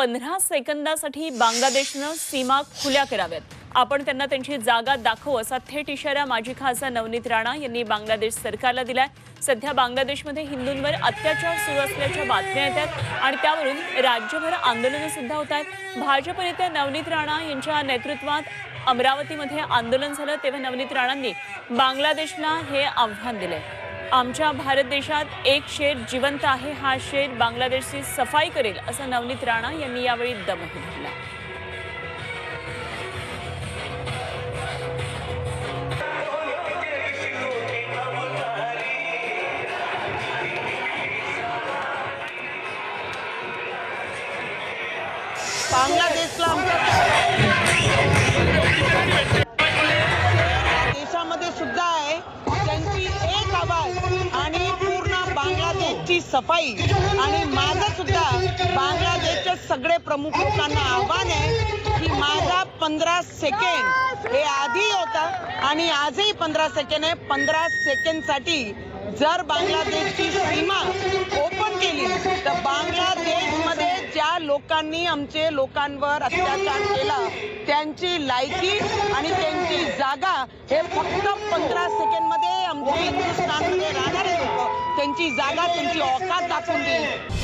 पंधरा सेकंदासाठी बांगलादेशनं सीमा खुल्या कराव्यात. आपण त्यांना त्यांची जागा दाखवू असा थेट इशारा माजी खासदार नवनीत राणा यांनी बांगलादेश सरकारला दिलाय. सध्या बांगलादेशमध्ये हिंदूंवर अत्याचार सुरू असल्याच्या बातम्या येतात आणि त्यावरून राज्यभर आंदोलनं सुद्धा होत आहेत. भाजप नेत्या नवनीत राणा यांच्या नेतृत्वात अमरावतीमध्ये आंदोलन झालं तेव्हा नवनीत राणांनी बांगलादेशला हे आव्हान दिलंय. आमच्या भारत देशात एक शेर जिवंत आहे हा शेर बांगलादेशची सफाई करेल असं नवनीत राणा यांनी यावेळी दमही भरला बांगलादेशला सफाई आणि माझं सुद्धा बांगलादेशच्या सगळे प्रमुख लोकांना आव्हान आहे की माझा पंधरा सेकंड हे आधी होता आणि आजही पंधरा सेकंड आहे. पंधरा सेकंडसाठी जर बांगलादेशची सीमा ओपन केली तर बांगलादेशमध्ये ज्या लोकांनी आमचे लोकांवर अत्याचार केला त्यांची लायकी आणि त्यांची जागा हे फक्त पंधरा सेकंडमध्ये आमच्या हिंदुस्थानमध्ये राहणार त्यांची जागा त्यांची औकात दाखवून देईल.